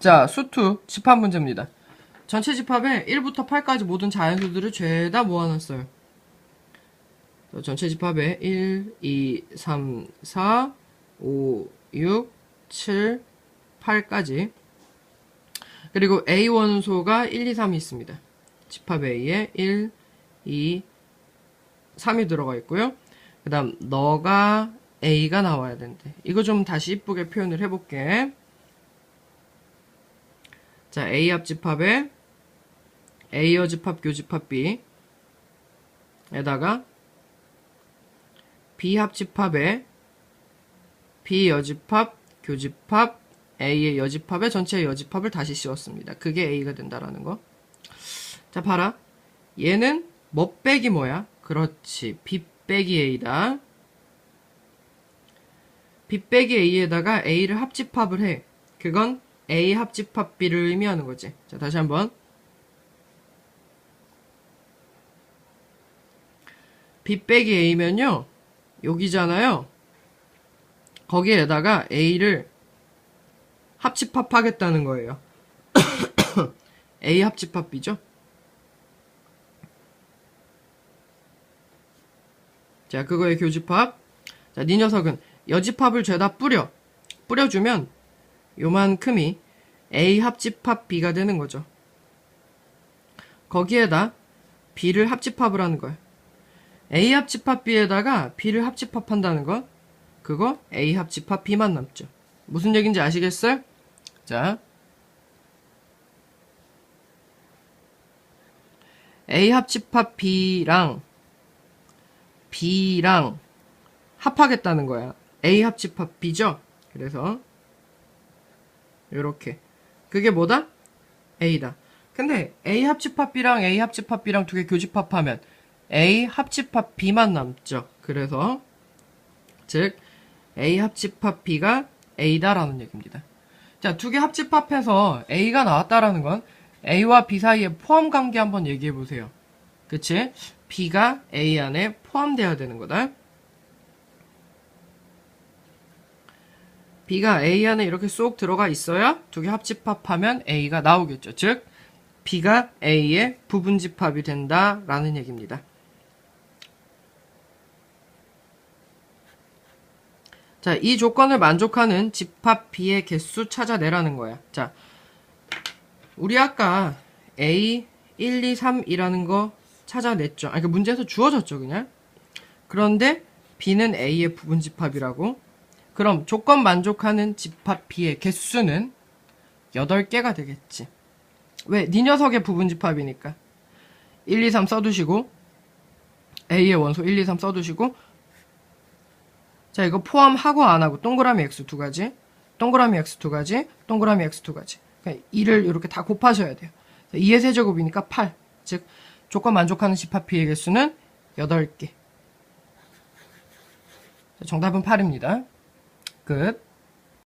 자, 수투 집합 문제입니다. 전체 집합에 1부터 8까지 모든 자연수들을 죄다 모아놨어요. 자, 전체 집합에 1, 2, 3, 4, 5, 6, 7, 8까지. 그리고 A 원소가 1, 2, 3이 있습니다. 집합 A에 1, 2, 3이 들어가 있고요. 그 다음, 너가 A가 나와야 된대. 이거 좀 다시 이쁘게 표현을 해볼게. 자, A 합 집합에 A 여집합 교집합 B 에다가 B 합 집합에 B 여 집합 교집합 A의 여집합에 전체 여집합을 다시 씌웠습니다. 그게 A가 된다라는 거. 자, 봐라. 얘는 뭐 빼기 뭐야? 그렇지. B 빼기 A다. B 빼기 A에다가 A를 합집합을 해. 그건 A 합집합 B를 의미하는 거지. 자, 다시 한번. B 빼기 A면요. 여기잖아요. 거기에다가 A를 합집합하겠다는 거예요. A 합집합 B죠. 자, 그거의 교집합. 자, 네 녀석은 여집합을 죄다 뿌려. 뿌려주면 요만큼이 A 합집합 B가 되는 거죠. 거기에다 B를 합집합을 하는 거예요. A 합집합 B에다가 B를 합집합한다는 거, 그거 A 합집합 B만 남죠. 무슨 얘기인지 아시겠어요? 자, A 합집합 B랑 B랑 합하겠다는 거야. A 합집합 B죠? 그래서 요렇게. 그게 뭐다? A다. 근데 A 합집합 B랑 A 합집합 B랑 두 개 교집합하면 A 합집합 B만 남죠. 그래서 즉 A 합집합 B가 A다라는 얘기입니다. 자, 두 개 합집합해서 A가 나왔다라는 건 A와 B 사이의 포함 관계 한번 얘기해 보세요. 그치? B가 A 안에 포함돼야 되는 거다. B가 A 안에 이렇게 쏙 들어가 있어야 두 개 합집합하면 A가 나오겠죠. 즉, B가 A의 부분집합이 된다라는 얘기입니다. 자, 이 조건을 만족하는 집합 B의 개수 찾아내라는 거야. 자, 우리 아까 A 1, 2, 3이라는 거 찾아냈죠. 아니, 그 문제에서 주어졌죠, 그냥. 그런데 B는 A의 부분집합이라고. 그럼 조건 만족하는 집합 B의 개수는 8개가 되겠지. 왜? 네 녀석의 부분 집합이니까. 1, 2, 3 써두시고 A의 원소 1, 2, 3 써두시고 자 이거 포함하고 안 하고 동그라미 X 두 가지 동그라미 X 두 가지 동그라미 X 두 가지 그러니까 2를 이렇게 다 곱하셔야 돼요. 2의 세제곱이니까 8. 즉 조건 만족하는 집합 B의 개수는 8개. 정답은 8입니다. good.